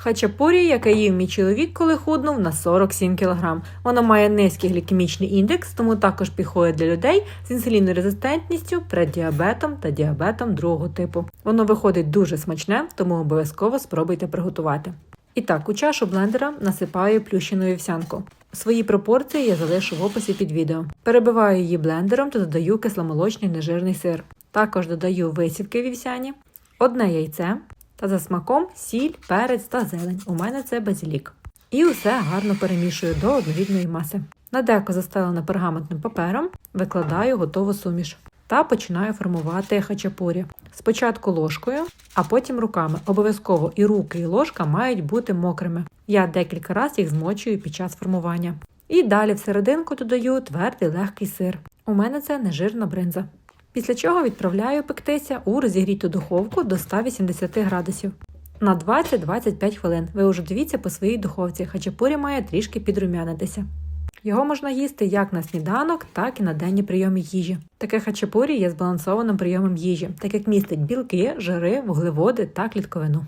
Хачапурі, яке їв мій чоловік, коли худнув на 47 кг. Воно має низький глікемічний індекс, тому також підходить для людей з інсулінорезистентністю, преддіабетом та діабетом другого типу. Воно виходить дуже смачне, тому обов'язково спробуйте приготувати. І так, у чашу блендера насипаю плющену вівсянку. Свої пропорції я залишу в описі під відео. Перебиваю її блендером та додаю кисломолочний нежирний сир. Також додаю висівки вівсяні, одне яйце та за смаком сіль, перець та зелень. У мене це базилік. І усе гарно перемішую до однорідної маси. На деко застелене пергаментним папером викладаю готову суміш та починаю формувати хачапурі. Спочатку ложкою, а потім руками. Обов'язково і руки, і ложка мають бути мокрими. Я декілька разів їх змочую під час формування. І далі всерединку додаю твердий легкий сир. У мене це нежирна бринза. Після чого відправляю пектися у розігріту духовку до 180 градусів. На 20-25 хвилин. Ви уже дивіться по своїй духовці, хачапурі має трішки підрумянитися. Його можна їсти як на сніданок, так і на денні прийоми їжі. Таке хачапурі є збалансованим прийомом їжі, так як містить білки, жири, вуглеводи та клітковину.